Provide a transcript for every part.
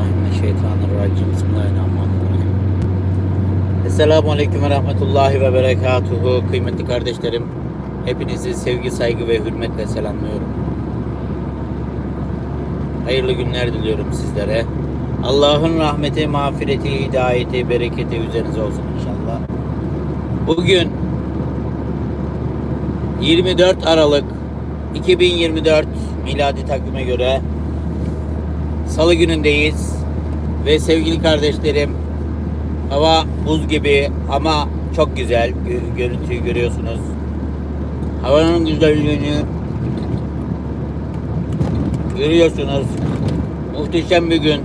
billahi mineşşeytanirracim. Bismillahirrahmanirrahim. Esselamu Aleyküm ve Rahmetullahi ve Berekatuhu. Kıymetli kardeşlerim, hepinizi sevgi, saygı ve hürmetle selamlıyorum. Hayırlı günler diliyorum sizlere. Allah'ın rahmeti, mağfireti, hidayeti, bereketi üzerinize olsun inşallah. Bugün 24 Aralık 2024 miladi takvime göre Salı günündeyiz ve sevgili kardeşlerim hava buz gibi ama çok güzel Gö- görüntüyü görüyorsunuz. Havanın güzelliğini görüyorsunuz. Muhteşem bir gün.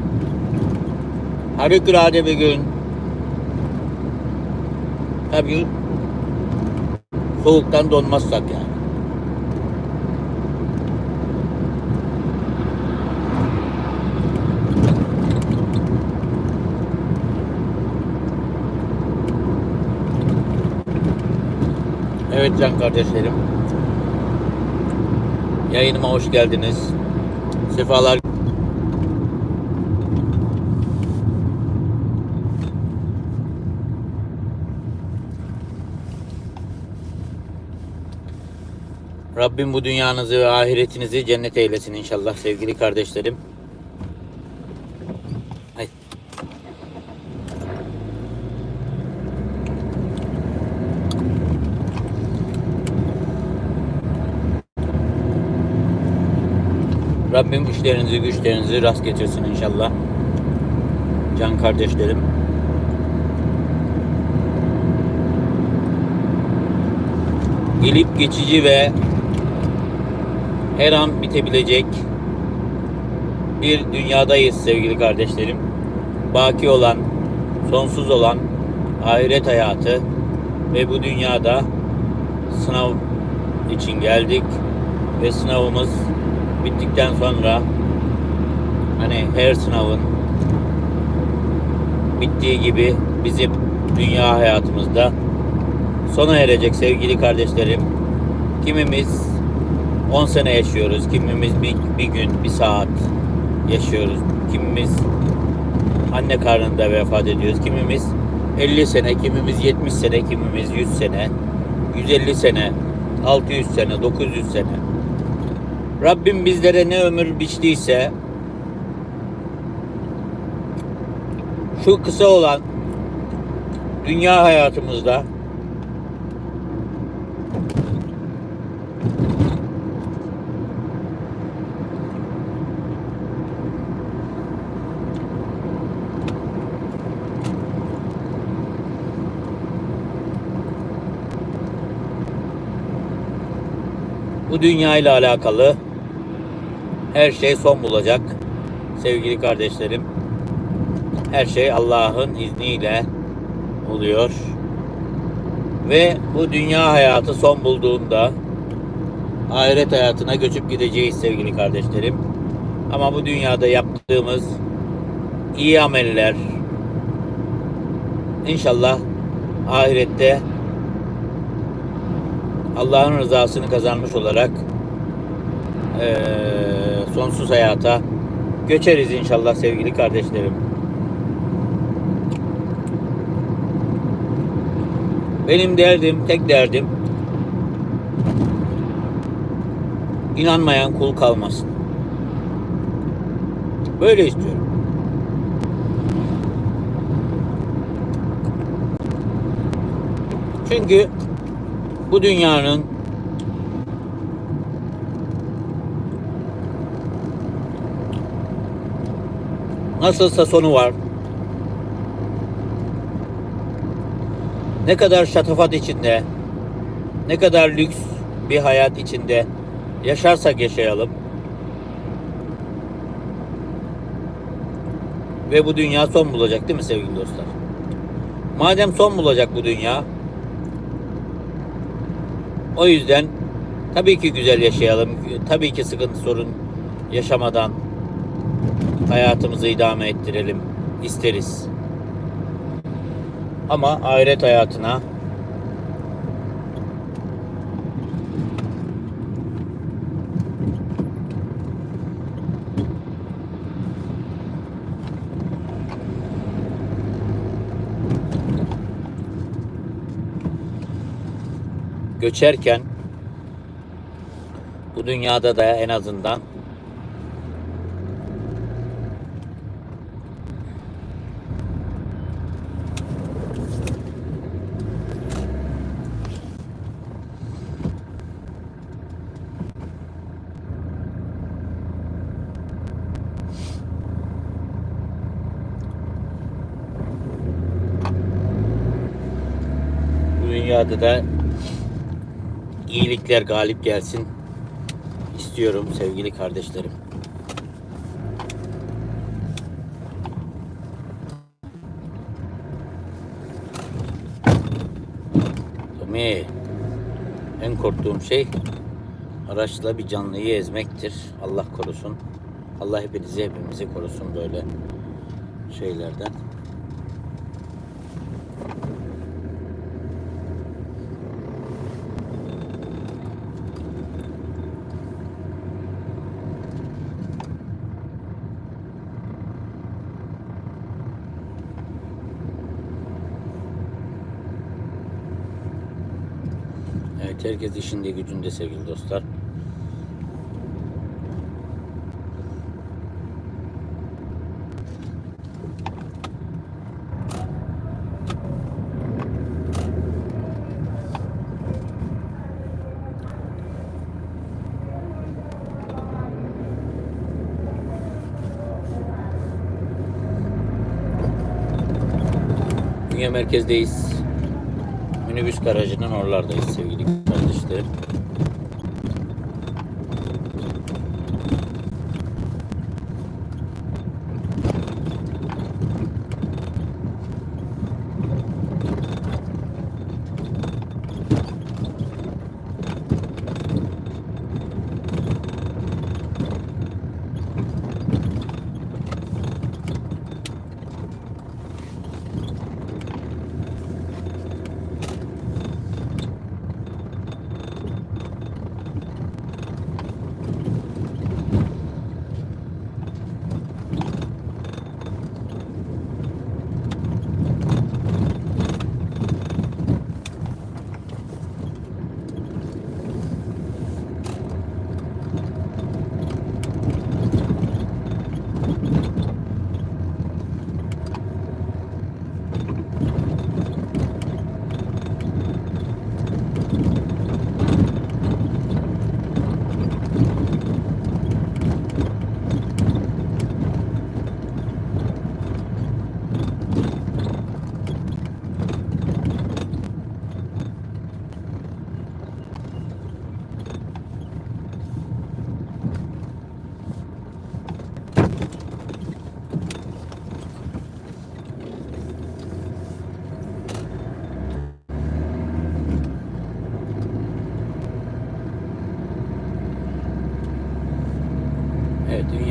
Harikulade bir gün. Tabii soğuktan donmazsak yani. Evet can kardeşlerim. Yayınıma hoş geldiniz. Sefalar Rabbim bu dünyanızı ve ahiretinizi cennet eylesin inşallah sevgili kardeşlerim. Rabbim işlerinizi güçlerinizi rast getirsin inşallah. Can kardeşlerim. Gelip geçici ve her an bitebilecek bir dünyadayız sevgili kardeşlerim. Baki olan, sonsuz olan ahiret hayatı ve bu dünyada sınav için geldik ve sınavımız bittikten sonra hani her sınavın bittiği gibi bizim dünya hayatımızda sona erecek sevgili kardeşlerim. Kimimiz 10 sene yaşıyoruz, kimimiz bir, bir gün, bir saat yaşıyoruz, kimimiz anne karnında vefat ediyoruz, kimimiz 50 sene, kimimiz 70 sene, kimimiz 100 sene, 150 sene, 600 sene, 900 sene. Rabbim bizlere ne ömür biçtiyse şu kısa olan dünya hayatımızda bu dünya ile alakalı her şey son bulacak sevgili kardeşlerim. Her şey Allah'ın izniyle oluyor. Ve bu dünya hayatı son bulduğunda ahiret hayatına göçüp gideceğiz sevgili kardeşlerim. Ama bu dünyada yaptığımız iyi ameller inşallah ahirette Allah'ın rızasını kazanmış olarak eee, sonsuz hayata göçeriz inşallah sevgili kardeşlerim. Benim derdim, tek derdim inanmayan kul kalmasın. Böyle istiyorum. Çünkü bu dünyanın nasılsa sonu var. Ne kadar şatafat içinde, ne kadar lüks bir hayat içinde yaşarsak yaşayalım. Ve bu dünya son bulacak değil mi sevgili dostlar? Madem son bulacak bu dünya, o yüzden tabii ki güzel yaşayalım. Tabii ki sıkıntı sorun yaşamadan hayatımızı idame ettirelim isteriz. Ama ahiret hayatına göçerken bu dünyada da en azından dünyada da iyilikler galip gelsin istiyorum sevgili kardeşlerim. Tommy, en korktuğum şey araçla bir canlıyı ezmektir. Allah korusun. Allah hepinizi hepimizi korusun böyle şeylerden. Evet herkes işinde gücünde sevgili dostlar. Dünya merkezdeyiz. Minibüs garajının oralardayız sevgili kardeşlerim.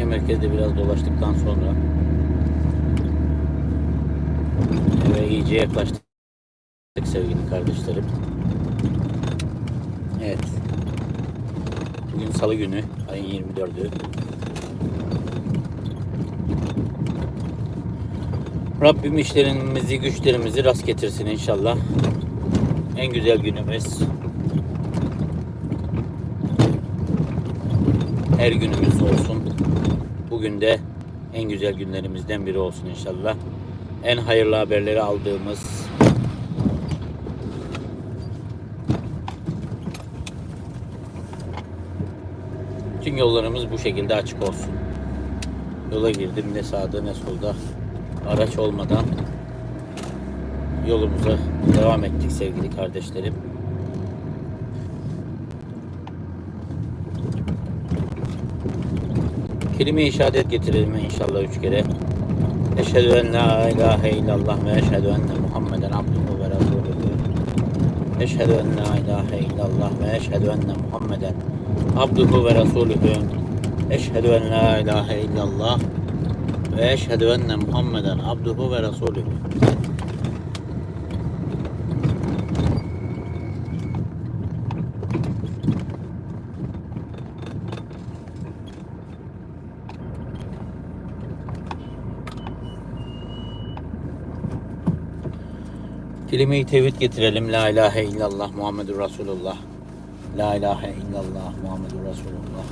Dünya merkezde biraz dolaştıktan sonra eve iyice yaklaştık sevgili kardeşlerim. Evet. Bugün salı günü ayın 24'ü. Rabbim işlerimizi, güçlerimizi rast getirsin inşallah. En güzel günümüz. Her günümüz olsun. Bugün de en güzel günlerimizden biri olsun inşallah. En hayırlı haberleri aldığımız Tüm yollarımız bu şekilde açık olsun. Yola girdim ne sağda ne solda araç olmadan yolumuza devam ettik sevgili kardeşlerim. Kelime-i şehadet getirelim inşallah üç kere. Eşhedü en la ilahe illallah ve eşhedü enne Muhammeden abduhu ve resulühü. Eşhedü en la ilahe illallah ve eşhedü enne Muhammeden abduhu ve resulühü. Eşhedü en la ilahe illallah ve eşhedü enne Muhammeden abduhu ve resulühü. Kelime-i tevhid getirelim. La ilahe illallah Muhammedur Resulullah. La ilahe illallah Muhammedur Resulullah.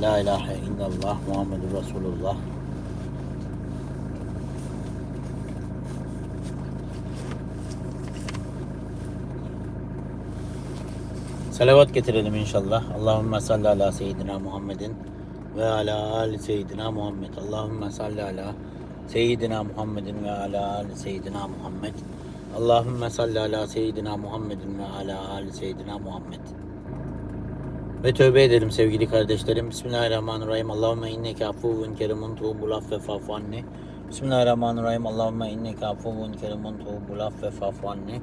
La ilahe illallah Muhammedur Resulullah. Salavat getirelim inşallah. Allahümme salli ala seyyidina Muhammedin ve ala ali seyyidina Muhammed. Allahümme salli ala seyyidina Muhammedin ve ala ali seyyidina Muhammed. Allahümme salli ala seyyidina Muhammedin ve ala ali seyyidina Muhammed. Ve tövbe edelim sevgili kardeşlerim. Bismillahirrahmanirrahim. Allahümme inneke afuvun kerimun tuğbul affe fafu anni. Bismillahirrahmanirrahim. Allahümme inneke afuvun kerimun tuğbul affe fafu anni.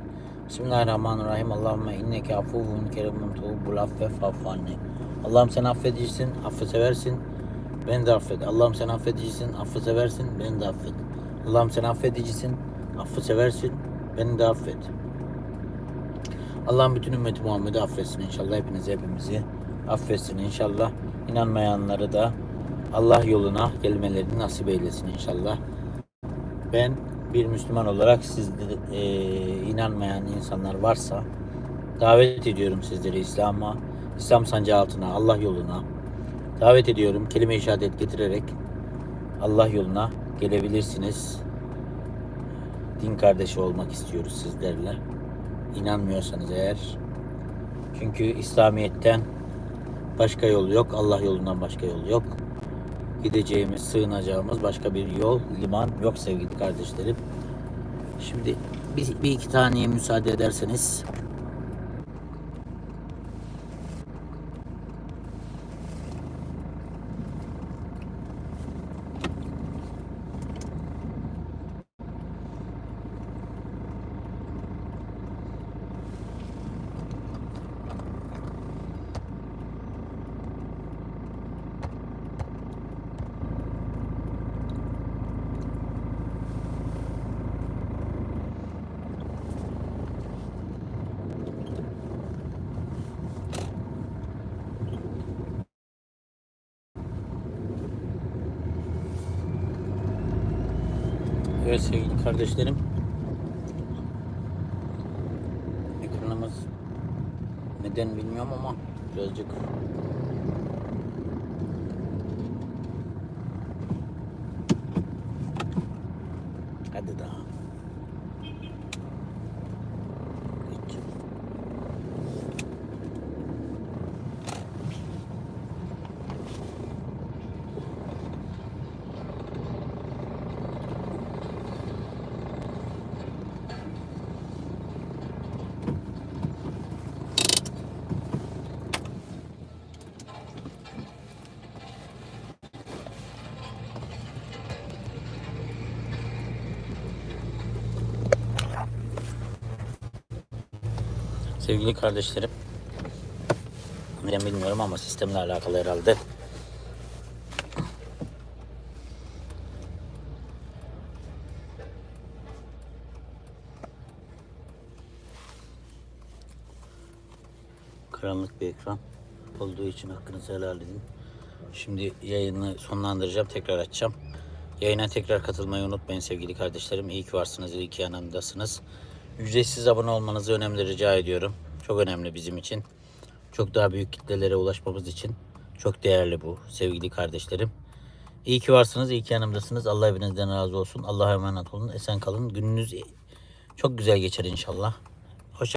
Bismillahirrahmanirrahim. Allahümme inneke afuvun kerimun tuğbul affe fafu anni. Allah'ım sen affedicisin, affı seversin. Beni de affet. Allah'ım sen affedicisin, affı seversin. Beni de affet. Allah'ım sen affedicisin, affı seversin. Beni de affet. Allah'ım bütün ümmeti Muhammed'i affetsin inşallah. Hepinizi hepimizi affetsin inşallah. İnanmayanları da Allah yoluna gelmelerini nasip eylesin inşallah. Ben bir Müslüman olarak sizde e, inanmayan insanlar varsa davet ediyorum sizleri İslam'a, İslam sancağı altına, Allah yoluna davet ediyorum. Kelime-i şehadet getirerek Allah yoluna gelebilirsiniz. Din kardeşi olmak istiyoruz sizlerle. İnanmıyorsanız eğer. Çünkü İslamiyet'ten başka yol yok. Allah yolundan başka yol yok. Gideceğimiz, sığınacağımız başka bir yol, liman yok sevgili kardeşlerim. Şimdi bir, bir iki taneye müsaade ederseniz Evet sevgili kardeşlerim. Ekranımız neden bilmiyorum ama birazcık Hadi daha. Sevgili kardeşlerim. Ben bilmiyorum ama sistemle alakalı herhalde. Karanlık bir ekran olduğu için hakkınızı helal edin. Şimdi yayını sonlandıracağım. Tekrar açacağım. Yayına tekrar katılmayı unutmayın sevgili kardeşlerim. İyi ki varsınız, iyi ki yanımdasınız. Ücretsiz abone olmanızı önemli rica ediyorum. Çok önemli bizim için. Çok daha büyük kitlelere ulaşmamız için. Çok değerli bu sevgili kardeşlerim. İyi ki varsınız, iyi ki yanımdasınız. Allah evinizden razı olsun. Allah'a emanet olun. Esen kalın. Gününüz çok güzel geçer inşallah.